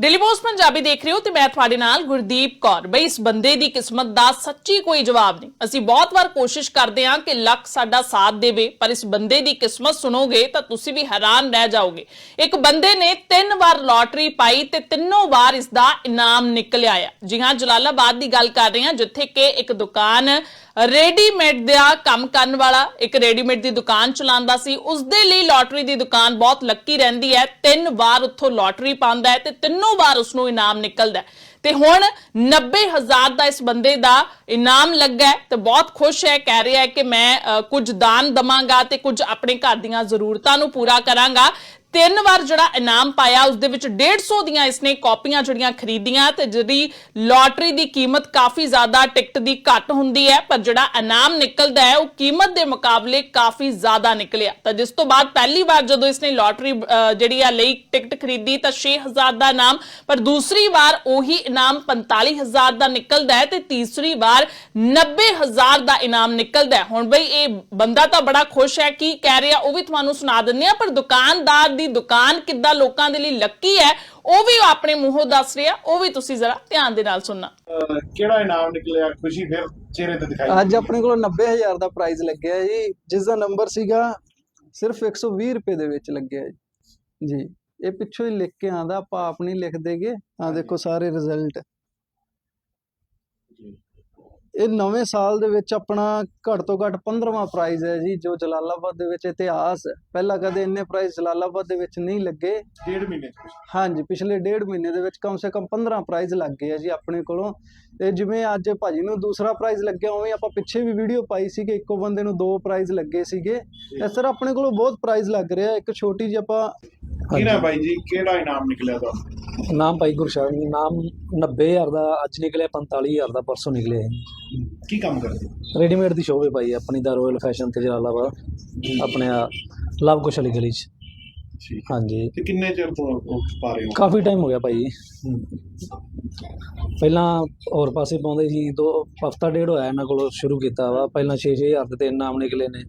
Daily post Punjabi ਦੇਖ ਰਹੇ ਹੋ ਤੇ ਮੈਂ ਤੁਹਾਡੇ ਨਾਲ ਗੁਰਦੀਪ ਕੌਰ। ਬਈ, ਇਸ ਬੰਦੇ ਦੀ ਕਿਸਮਤ ਦਾ ਸੱਚੀ ਕੋਈ ਜਵਾਬ ਨਹੀਂ। ਅਸੀਂ ਬਹੁਤ ਵਾਰ ਕੋਸ਼ਿਸ਼ ਕਰਦੇ ਹਾਂ ਕਿ ਲੱਕ ਸਾਡਾ ਸਾਥ ਦੇਵੇ, ਪਰ ਇਸ ਬੰਦੇ ਦੀ ਕਿਸਮਤ ਸੁਣੋਗੇ ਤਾਂ ਤੁਸੀਂ ਵੀ ਹੈਰਾਨ ਰਹਿ ਜਾਓਗੇ। ਇੱਕ ਬੰਦੇ ਨੇ ਤਿੰਨ ਵਾਰ ਲੋਟਰੀ ਪਾਈ ਤੇ ਤਿੰਨੋਂ ਵਾਰ ਇਸ ਦਾ ਇਨਾਮ ਨਿਕਲਿਆ ਆ। ਜੀ ਹਾਂ, ਜਲਾਲਾਬਾਦ ਦੀ ਗੱਲ ਕਰ ਰਹੇ ਹਾਂ, ਜਿੱਥੇ ਕਿ ਇੱਕ ਦੁਕਾਨ ਰੈਡੀਮੇਡ ਦਾ ਕੰਮ ਕਰਨ ਵਾਲਾ ਇੱਕ ਰੈਡੀਮੇਡ ਦੀ ਦੁਕਾਨ ਚਲਾਉਂਦਾ ਸੀ। ਉਸ ਦੇ ਲਈ ਲੋਟਰੀ ਦੀ ਦੁਕਾਨ ਬਹੁਤ ਲੱਕੀ ਰਹਿੰਦੀ ਹੈ। ਤਿੰਨ ਵਾਰ ਉੱਥੋਂ ਲੋਟਰੀ ਪਾਉਂਦਾ ਹੈ ਤੇ ਤਿੰਨੋਂ ਵਾਰ ਉਸ ਨੂੰ ਇਨਾਮ ਨਿਕਲਦਾ ਹੈ। ਤੇ ਹੁਣ 90000 ਦਾ ਇਸ ਬੰਦੇ ਦਾ ਇਨਾਮ ਲੱਗਾ ਤੇ ਬਹੁਤ ਖੁਸ਼ ਹੈ ਕਹਿ ਰਿਹਾ ਹੈ ਕਿ ਮੈਂ ਅ, ਕੁਝ ਦਾਨ ਦਵਾਂਗਾ ਤੇ ਕੁਝ ਆਪਣੇ ਘਰ ਦੀਆਂ ਜ਼ਰੂਰਤਾਂ ਨੂੰ ਪੂਰਾ ਕਰਾਂਗਾ। ਤਿੰਨ ਵਾਰ ਜਿਹੜਾ ਇਨਾਮ ਪਾਇਆ, ਉਸ ਦੇ ਵਿੱਚ 150 ਦੀਆਂ ਇਸਨੇ ਕਾਪੀਆਂ ਜਿਹੜੀਆਂ ਖਰੀਦੀਆਂ ਤੇ ਜਿਹੜੀ ਲੋਟਰੀ ਦੀ ਕੀਮਤ ਕਾਫੀ ਜ਼ਿਆਦਾ, ਟਿਕਟ ਦੀ ਘੱਟ ਹੁੰਦੀ ਹੈ, ਪਰ ਜਿਹੜਾ ਇਨਾਮ ਨਿਕਲਦਾ ਹੈ, ਉਹ ਕੀਮਤ ਦੇ ਮੁਕਾਬਲੇ ਕਾਫੀ ਜ਼ਿਆਦਾ ਨਿਕਲਿਆ। ਤਾਂ ਜਿਸ ਤੋਂ ਬਾਅਦ ਪਹਿਲੀ ਵਾਰ ਜਦੋਂ ਇਸਨੇ ਲੋਟਰੀ ਜਿਹੜੀ ਆ ਲਈ ਟਿਕਟ ਖਰੀਦੀ, ਤਾਂ 6000 ਦਾ ਇਨਾਮ, ਪਰ ਦੂਸਰੀ ਵਾਰ ਉਹੀ ਇਨਾਮ 45000 ਦਾ ਨਿਕਲਦਾ ਹੈ ਤੇ ਤੀਸਰੀ ਵਾਰ 90000 ਦਾ ਇਨਾਮ ਨਿਕਲਦਾ ਹੈ। ਹੁਣ ਬਈ ਇਹ ਬੰਦਾ ਤਾਂ ਬੜਾ ਖੁਸ਼ ਹੈ, ਕੀ ਕਹਿ ਰਿਹਾ, ਉਹ ਵੀ ਤੁਹਾਨੂੰ ਸੁਣਾ ਦਿੰਦੇ ਆ ਪਰ ਦੁਕਾਨਦਾਰ ਦੀ ਦੁਕਾਨ ਕਿੱਦਾਂ ਲੋਕਾਂ ਦੇ ਲਈ ਲੱਕੀ ਹੈ ਉਹ ਵੀ ਆਪਣੇ ਮੂੰਹੋਂ ਦੱਸ ਰਿਹਾ ਉਹ ਵੀ ਤੁਸੀਂ ਜ਼ਰਾ ਧਿਆਨ ਦੇ ਨਾਲ ਸੁਣਨਾ। ਕਿਹੜਾ ਇਨਾਮ ਨਿਕਲਿਆ? ਖੁਸ਼ੀ ਫਿਰ ਚਿਹਰੇ ਤੇ ਦਿਖਾਈ। ਅੱਜ ਆਪਣੇ ਕੋਲ 90000 ਦਾ ਪ੍ਰਾਈਜ਼ ਲੱਗਿਆ ਜੀ। ਜਿਸ ਦਾ ਨੰਬਰ ਸੀਗਾ ਸਿਰਫ 120 ਰੁਪਏ ਦੇ ਵਿੱਚ ਲੱਗਿਆ ਜੀ। ਇਹ ਪਿੱਛੋਂ ਹੀ ਲਿਖ ਕੇ ਆਂਦਾ ਆਪਾਂ ਆਪ ਨਹੀਂ ਲਿਖ ਦੇਗੇ ਆ ਦੇਖੋ ਸਾਰੇ ਰਿਜ਼ਲਟ ਇਹ ਨਵੇਂ ਸਾਲ ਦੇ ਵਿੱਚ ਆਪਣਾ ਘੱਟ ਤੋਂ ਘੱਟ 15ਵਾਂ ਪ੍ਰਾਈਜ਼ ਹੈ ਜੀ ਜੋ ਜਲਾਲਾਬਾਦ ਦੇ ਵਿੱਚ ਇਤਿਹਾਸ ਹੈ। ਪਹਿਲਾਂ ਕਦੇ ਇੰਨੇ ਪ੍ਰਾਈਜ਼ ਜਲਾਲਾਬਾਦ ਦੇ ਵਿੱਚ ਨਹੀਂ ਲੱਗੇ। ਡੇਢ ਮਹੀਨੇ। ਹਾਂਜੀ ਪਿਛਲੇ ਡੇਢ ਮਹੀਨੇ ਦੇ ਵਿੱਚ ਕਮ ਸੇ ਕਮ 15 ਪ੍ਰਾਈਜ਼ ਲੱਗ ਗਏ ਆ ਜੀ ਆਪਣੇ ਕੋਲੋਂ। ਤੇ ਜਿਵੇਂ ਅੱਜ ਭਾਜੀ ਨੂੰ ਦੂਸਰਾ ਪ੍ਰਾਈਜ਼ ਲੱਗਿਆ ਉਵੇਂ ਆਪਾਂ ਪਿੱਛੇ ਵੀ ਵੀਡੀਓ ਪਾਈ ਸੀ ਕਿ ਇੱਕੋ ਬੰਦੇ ਨੂੰ ਦੋ ਪ੍ਰਾਈਜ਼ ਲੱਗੇ ਸੀਗੇ। ਇਸ ਤਰ੍ਹਾਂ ਆਪਣੇ ਕੋਲੋਂ ਬਹੁਤ ਪ੍ਰਾਈਜ਼ ਲੱਗ ਰਿਹਾ ਇੱਕ ਛੋਟੀ ਜਿਹੀ ਆਪਾਂ ਕਿਹੜਾ ਬਾਈ ਜੀ? ਕਿਹੜਾ ਇਨਾਮ ਨਿਕਲਿਆ ਤੁਹਾਨੂੰ ਨਾਮ ਭਾਈ ਗੁਰਸ਼ਰਨ ਨਾਮ 90000 ਦਾ ਅੱਜ ਨਿਕਲਿਆ 45000 ਦਾ ਪਰਸੋਂ ਨਿਕਲਿਆ ਕੀ ਕੰਮ ਕਰਦੇ? ਰੈਡੀਮੇਡ ਦੀ ਸ਼ੋਅ ਹੈ ਭਾਈ ਆਪਣੀ ਦਾ ਰਾਇਲ ਫੈਸ਼ਨ ਤੇ ਜਲਾਲਾਬਾਦ ਆਪਣੇ ਆ ਲਵ ਕੁਸ਼ ਵਾਲੀ ਗਲੀ 'ਚ। ਹਾਂਜੀ। ਤੇ ਕਿੰਨੇ ਚਿਰ ਤੋਂ ਪਾ ਰਹੇ ਹੋ? ਕਾਫੀ ਟਾਈਮ ਹੋ ਗਿਆ ਭਾਈ। ਪਹਿਲਾਂ ਹੋਰ ਪਾਸੇ ਪਾਉਂਦੇ ਸੀ ਦੋ ਹਫਤਾ ਡੇਢ ਹੋਇਆ ਇਹਨਾਂ ਕੋਲ ਸ਼ੁਰੂ ਕੀਤਾ ਵਾ। ਪਹਿਲਾਂ 6-6000 ਦੇ ਤਿੰਨ ਨਾਮ ਨਿਕਲੇ ਨੇ।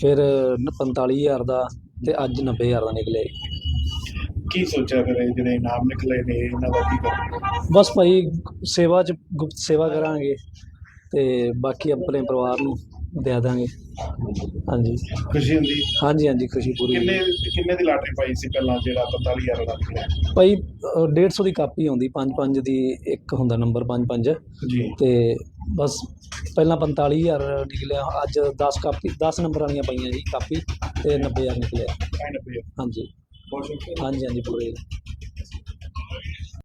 ਫਿਰ 45000 ਦਾ ਤੇ ਅੱਜ 90000 ਦਾ ਨਿਕਲਿਆ ਜੀ। ਕੀ ਸੋਚਿਆ ਫਿਰ ਇਹ ਜਿਹੜੇ ਇਨਾਮ ਨਿਕਲੇ ਨੇ ਇਹਨਾਂ ਦਾ ਕੀ ਕਰਨਾ? ਬਸ ਭਾਈ ਸੇਵਾ ਚ ਗੁਪਤ ਸੇਵਾ ਕਰਾਂਗੇ ਤੇ ਬਾਕੀ ਆਪਣੇ ਪਰਿਵਾਰ ਨੂੰ ਦੇ ਦਾਂਗੇ। ਹਾਂਜੀ। ਖੁਸ਼ੀ ਹੁੰਦੀ? ਹਾਂਜੀ ਹਾਂਜੀ ਖੁਸ਼ੀ ਪੂਰੀ ਕਿੰਨੇ ਕਿੰਨੇ ਦੀ ਲਾਟਰੀ ਪਾਈ ਸੀ ਪਹਿਲਾਂ ਜਿਹੜਾ 45000 ਦਾ ਨਿਕਲਿਆ ਭਾਈ ਅ, 150 ਦੀ ਕਾਪੀ ਆਉਂਦੀ 5-5 ਦੀ ਇੱਕ ਹੁੰਦਾ ਨੰਬਰ 5-5 ਜੀ। ਤੇ ਬਸ ਪਹਿਲਾਂ 45000 ਨਿਕਲਿਆ ਅੱਜ 10 ਕਾਪੀ 10 ਨੰਬਰ ਵਾਲੀਆਂ ਪਈਆਂ ਜੀ ਕਾਪੀ ਤੇ 90000 ਨਿਕਲਿਆ। ਹਾਂਜੀ। ਬਹੁਤ ਸ਼ੁਕਰੀਆ ਹਾਂਜੀ ਹਾਂਜੀ ਪੂਰੇ।